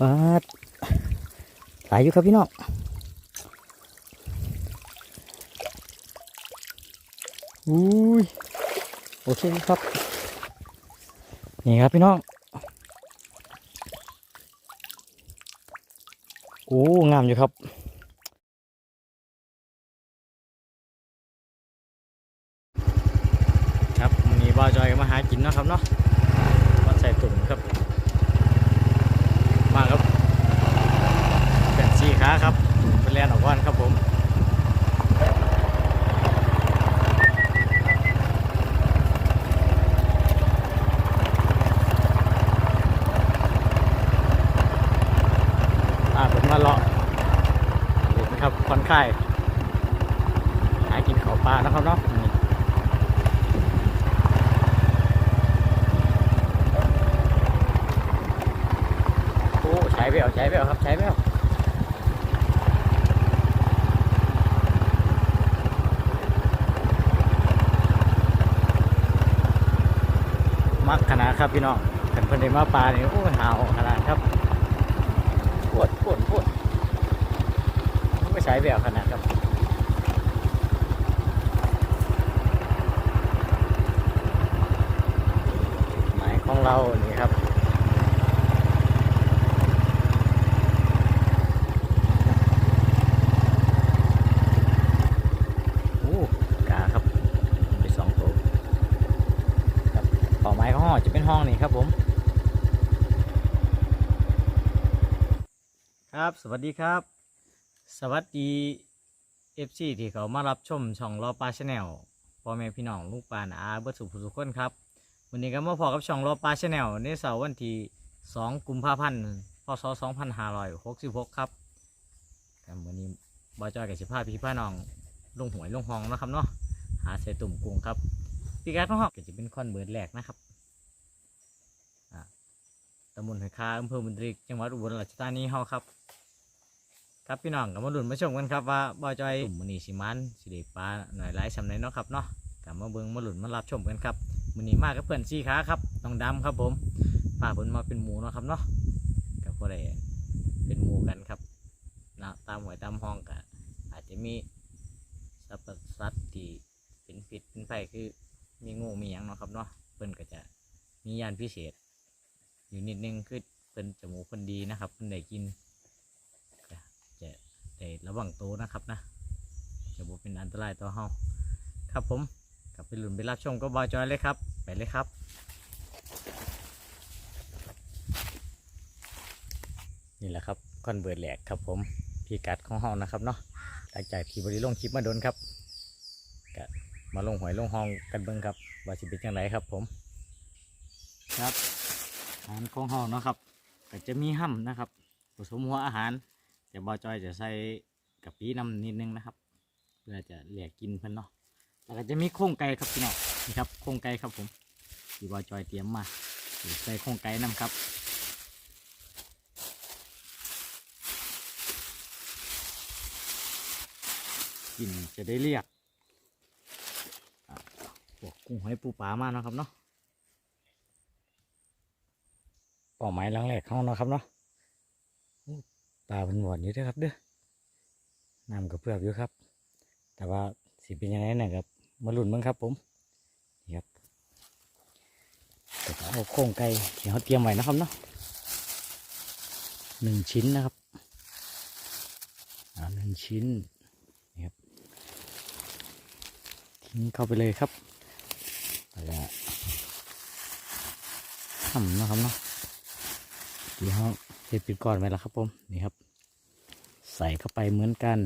ปาดหลายอยู่ครับพี่น้องอุ้ยโอเคครับ นี่ครับพี่น้อง โอ้ งามอยู่ครับ ครับวันนี้บ่าวจอยก็มาหากินเนาะครับเนาะมาใส่ตุ่มครับ มาครับเป็นสีขาครับเป็นแลนออกว่านครับผม อ่าผมมาเลาะเห็นไหมครับคอนค่ายหากินเขาวปลานะครับเนาะนี่โอ้ใช้ ไปเอาใช้ไปเอาครับใช้ไปเอามักขนาดครับพี่น้องกันเพิ่นได้มาปลาเนี่ยโอ้หาวขนาดครับปวดปวดปวดไม่ใช้แบบขนาดครับหมายของเรานี่ครับโอ้กาครับไปสองตัวครับเป้าหมายของ ห้องนี้ครับผม ครับสวัสดีครับ สวัสดีเอฟซีที่เขามารับชมช่องรอปลาชาแนลพ่อแม่พี่น้องลูกปลาอาเบิร์สุภูสุขคนครับวันนี้ก็มาพอกับช่องรอปลาชาแนลในเสาร์วันที่2กุมภาพันธ์พศ2566ครับครับวันนี้บอจอยกับสิพาพี่พี่น้องลงหวยลงห้องนะครับเนาะหาใส่ตุ่มกุ้งครับพี่การของห้องก็จะเป็นคอนเบิร์ดแรกนะครับ ตำบลหอยคาอำเภอบุญริก จังหวัดอุบลราชธานีเฮาครับ ครับพี่น้องกับมาลุ้นมาชมกันครับว่าบ่อจอยตุ่มมันนี่สิมันสิเด็ปลาหน่อยหลายสำเนาเนาะครับเนาะกับมาเบิ่งมาลุ้นมารับชมกันครับมันนี้มากกับเพื่อนซีขาครับน้องดำครับผมฝากเพิ่นมาเป็นหมูเนาะครับเนาะกับพวกใดเป็นหมูกันครับนะตามหวยตามห้องก็อาจจะมีสัตว์สัตว์ที่เป็นผิดเป็นไฟคือมีงูมีหยังเนาะครับเนาะเพิ่อนก็จะมียานพิเศษ อยู่นิดนึงคือเพิ่นจมูกเพิ่นดีนะครับเพิ่นได้กินจะได้ระวังโตนะครับนะจะบ่เป็นอันตรายต่อเฮาครับผมกลับไปลุ้นไปรับชมก็บอยจอยเลยครับ ไปเลยครับนี่แหละครับคอนเบิร์ดแหลกครับผมพีกัดของห้องนะครับเนาะหลังจากที่บริลงคลิปมาโดนครับก็มาลงหอยลงห้องกันเบิ้งครับ ว่าสิเป็นจังไรครับผมครับ อาหารของห้องนะครับก็จะมีห้ำนะครับ ผสมหัวอาหารแต่บอจอยจะใส่กะปิน้ำนิดนึงนะครับเพื่อจะเหลียกกินเพิ่นเนาะแล้วก็จะมีโครงไก่ครับพี่น้องนี่ครับโครงไก่ครับผมที่บอจอยเตรียมมาใส่โครงไก่น้ำครับกินจะได้เรียกพวกกุ้งหอยปูปลามานะครับเนาะ เป้าหมายหลังแรกเขาเนาะครับเนาะปลาเป็นหวานอยู่ด้วยครับเด้อน้ำกับเพื่ออยู่ครับ แต่ว่าสิเป็นยังไงนะครับ มาลุ้นบ้งครับผมนี่ครับเอาโครงไก่ที่เขาเตรียมไว้นะครับเนาะหนึ่งชิ้นนะครับอ่าหนึ่งชิ้นนี่ครับทิ้งเข้าไปเลยครับแล้วทำนะครับเนาะ ที่เขาเทปิดก่อนไหมล่ะครับผมนี่ครับ ใส่เข้าไปเหมือนกัน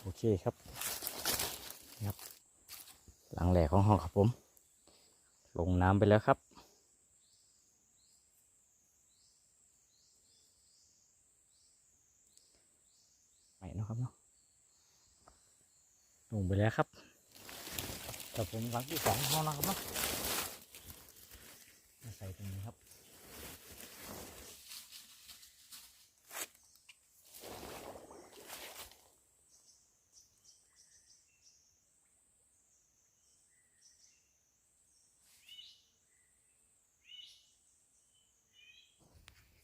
โอเคครับนี่ครับ หลังแหลกของห้องครับผม ลงน้ำไปแล้วครับไปเนะครับเนาะลงไปแล้วครับกับผมหลังที่สองห้องนะครับเนาะ ส่ตรงนี้ครับ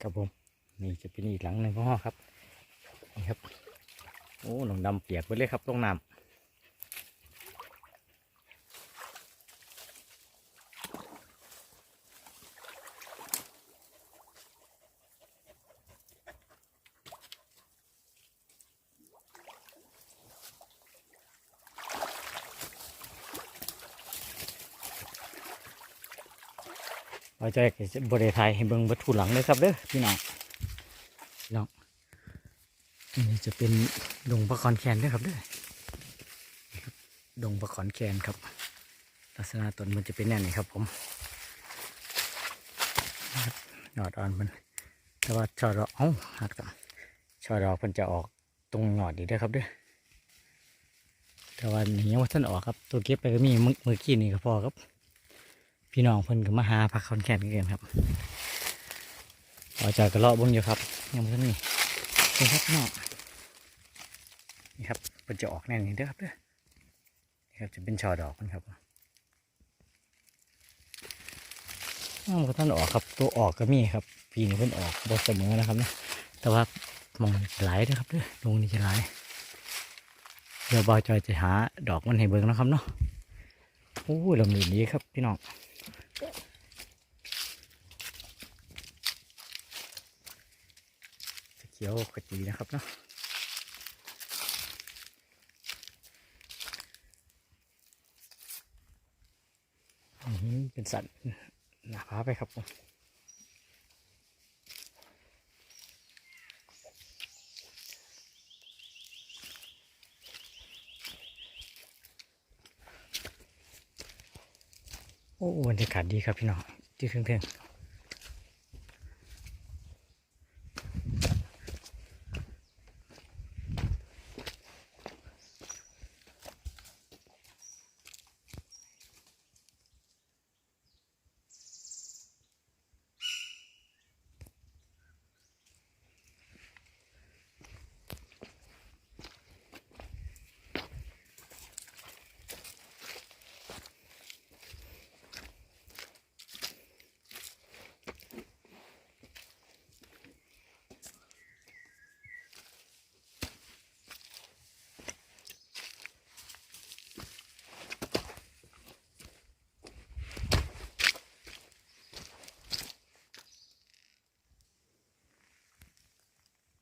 ครับผมนี่จะเป็นอีกหลังหนึ่งพ่อครับนี่ครับ โอ้หนองดำเปียกไปเลยครับตรงน้ำ เราจะบริไทยให้เบิ่งวัตถุหลังเลยครับเด้อพี่น้องพี่น้องนนี้จะเป็นดงปะคอนแคนด้วยครับเด้อดงปะคอนแคนครับ ลักษณะต้นมันจะเป็นแน่นี่ครับ ผมนะครับยอดอ่อนมัน แต่ว่าช่อดอกเอ้าหักต่ช่อดอกมันจะออกตรงยอดอีด้อครับเด้อแต่ว่านี่ยังว่าท่านออกครับ ตัวเก็บไปก็มีมือมือกี้นี่ก็พอครับ พี่น้องเพิ่นก็มาหาผักคอนแคนกันครับออกจากกระเลาะเบนอยู่ครับยังไม่นนี่นี่ครับน้องนี่ครับมันจะออกแน่นี่เด้อครับเด้อนี่ครับจะเป็นช่อดอกมันครับอ้าวบ่ท่านออกครับ ตัวออกก็มีครับปีนี้เพิ่นออกบ่เสมอนะครับนะแต่ว่ามองหลายด้อครับเด้อลงนี่จะหลายเดี๋ยวบอยจอยจะหาดอกมันให้เบิ่งนะครับเนาะโอ้ยลำดีนี้ครับพี่น้อง จะเขียวขจีนะครับเนาะเป็นสัตว์หนาพาไปครับผมโอ้บรรยากาศดีครับพี่น้องที่เพ่ง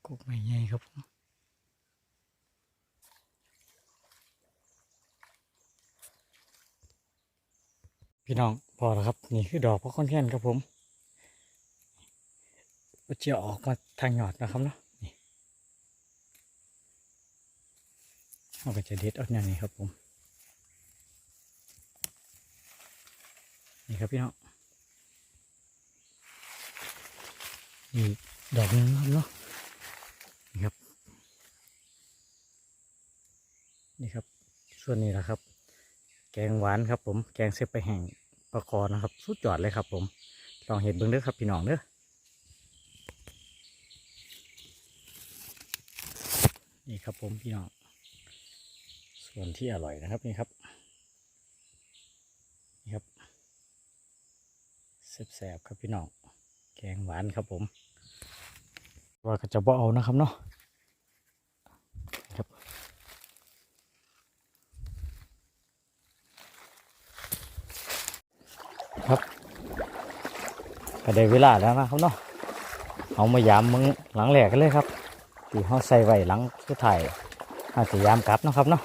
กุกไม่ใหญ่ครับผมพี่น้องพอแล้วครับ นี่คือดอกพระคอนแค้นครับผมก็จะออกมาทางหยอดนะครับเนาะนี่เราก็จะเด็ดเอาอย่างนี้ครับผม นี่ครับพี่น้องนี่ดอกนึงครับเนาะ นี่ครับ นี่ครับ ส่วนนี้แหละครับ แกงหวานครับผม แกงเสไปแห้งปลาคอนะครับ สุดยอดเลยครับ ผม ลองเห็ดเบิ้งเด้อครับพี่น้องเด้อ นี่ครับผมพี่น้อง ส่วนที่อร่อยนะครับนี่ครับนี่ครับแซ่บๆครับพี่น้อง แกงหวานครับผม ว่าก็จะบ่เอานะครับเนาะครับ ครับก็ได้เวลาแล้วนะครับเนาะเอามายามมึงหลังแหลกกันเลยครับที่เขาใส่ไว้หลังสุดท้ายอาจจะยามกลับนะครับเนาะ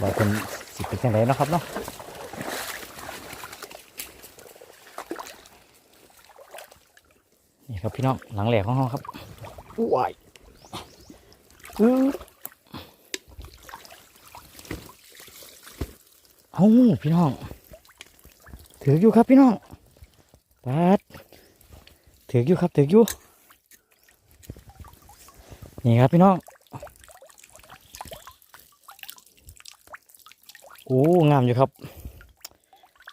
ว่าเป็นสิเป็นยังไงนะครับเนาะนี่ครับพี่น้องหลังแหลกของเขาครับว้ยอื้อ เอาพี่น้อง ถืออยู่ครับพี่น้องปัดถืออยู่ครับถืออยู่นี่ครับพี่น้อง โอ้ งามอยู่ครับ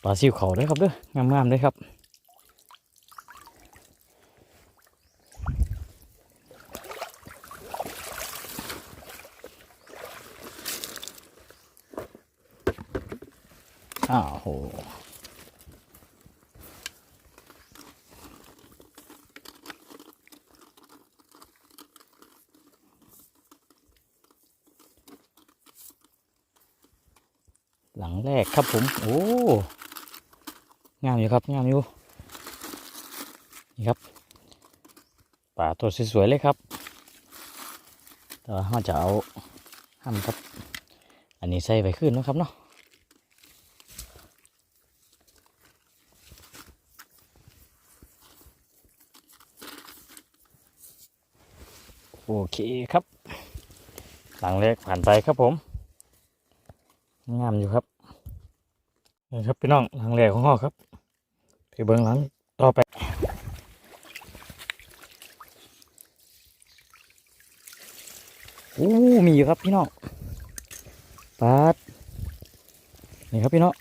ปลาซิวเขาเลยครับเด้อ งามงามๆเลยครับ้าโหหลังแรกครับผม โอ้งามอยู่ครับงามอยู่นี่ครับป่าตัวสวยๆเลยครับแต่ว่าเราจะเอาห้ามครับ อันนี้ใส่ไปขึ้นนะครับเนาะ โอเคครับ หลังแรกผ่านไปครับผม งามอยู่ครับนี่ครับพี่น้องหลังแรกของห้อครับไปเบิ้งหลังต่อไปอู้มีอยู่ครับพี่น้องปาดนี่ครับพี่น้อง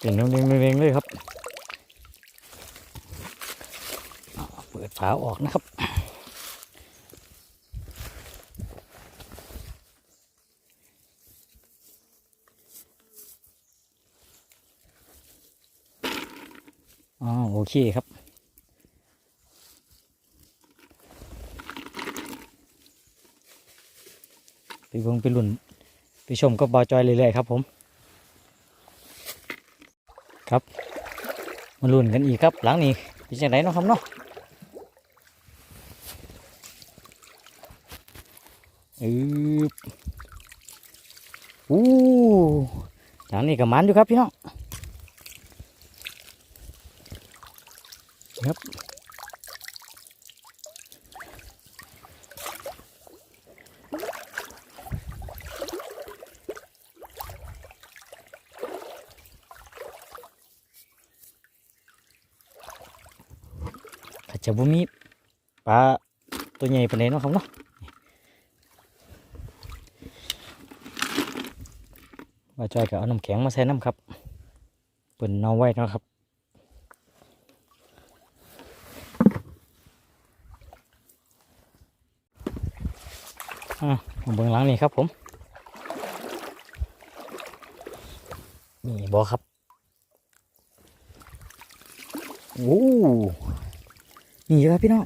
เก่งเร่งเร่งเร่งเลยครับอ่าเปิดฝาออกนะครับ อ๋อโอเคครับไปเบิ่งไปลุ่นไปชมก็บอจอยเรื่อยๆครับผม ครับมาลุ่นกันอีกครับ หลังนี้เป็นจังไดเนาะครับเนาะ อืออู้หลังนี้ก็มันอยู่ครับพี่น้องครับอาจจะบ่มีปลาตัวใหญ่ปานใดเนาะครับเนาะว่า จอยก็เอาน้ำแข็งมาใส่น้ำครับเปิ่นเอาไว้นะครับอะมาเบื้องหลังนี่ครับผมนี่บอครับโอ้นี่เยอะครับพี่น้อง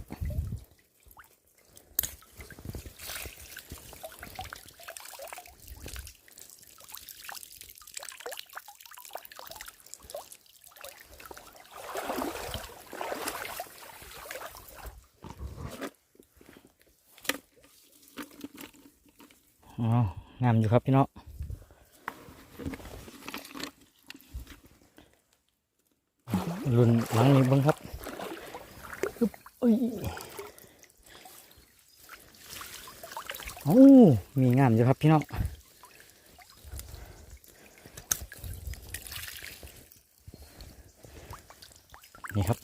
อ๋องามอยู่ครับพี่น้องรุ่นหลังนี้บิ้งครับอึ๊บเอ้ยโอ้มีงามอยู่ครับพี่น้องนี่ครับ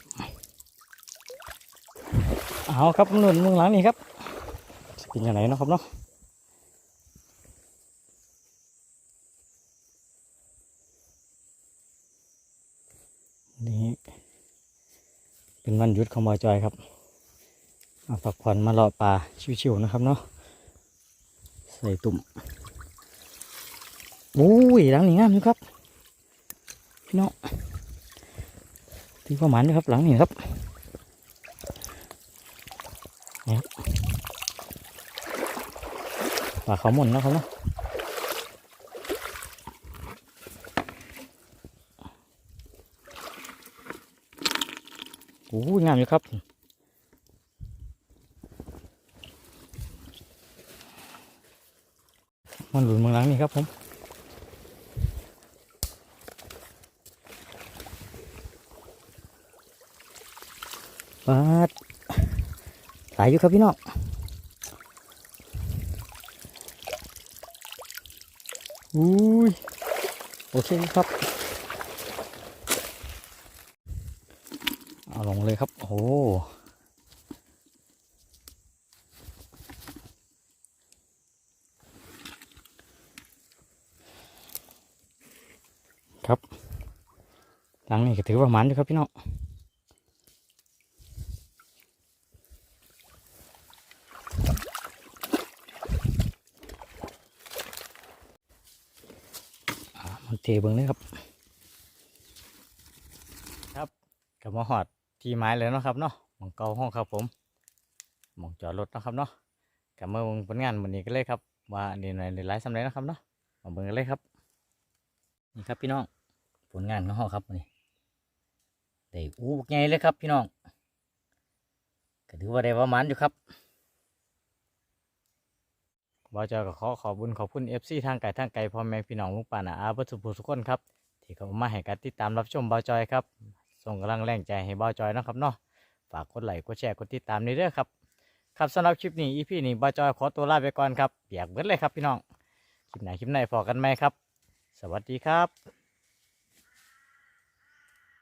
เอาครับรุ่นเบื้องหลังนี่ครับจะเป็นยังไงเนาะครับเนาะ นี่ เป็นวันหยุดของบอยจอยครับมาพักผ่อนมารอปลาชิวๆนะครับเนาะใส่ตุ่มโอ้ยหลังนี้งามอยู่ครับพี่น้องที่ประมาณนี้ครับหลังนี้ครับนี่ครับปลาเขาหมุนนะครับเนาะ โอ้งามอยู่ครับมันหลุนเมืองหลังนี่ครับผมปาดหลายอยู่ครับพี่น้องอุ้ย โอเคครับ เลยครับ โอ้ครับ หลังนี้ก็ถือว่ามันอยู่ครับพี่น้องอ่ามันเทเบิ้งเลยครับ ครับกับมาหอด ที่ไม้เลยนะครับเนาะมองเก่าห้องครับผมมองจอดรถนะครับเนาะกับเมื่อผลงานวันนี้กันเลยครับ ว่าดีหน่อยหลายสำเร็จนะครับเนาะมาเบิ่งกันเลยครับนี่ครับพี่น้องผลงานของเราครับวันนี้ได้อู้บักใหญ่เลยครับพี่น้องก็ถือว่าได้ประมาณอยู่ครับบอจอยก็ขอขอบคุญขอบคุณเอฟซีทางไก่ทางไก่พ่อแม่พี่น้องลุงป่านาอาบัสุภูสุกคนครับ ที่เขามาให้การติดตามรับชมบอจอยครับ ส่งกำลังแรงใจให้บอจอยนะครับเนาะฝากกดไลค์กดแชร์กดติดตามในี่เด้อครับ ครับสำหรับคลิปนี้อีพีนี้บอจอยขอตัวลาไปก่อนครับเปียกเบิดเลยครับพี่น้องคลิปไหนคลิปไหนพอกันไหมครับ สวัสดีครับ